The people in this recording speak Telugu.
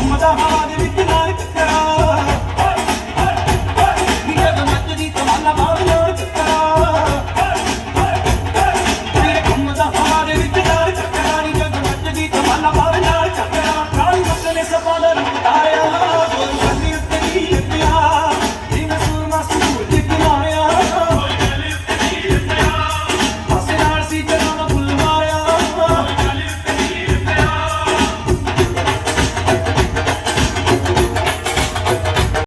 మహాదేవి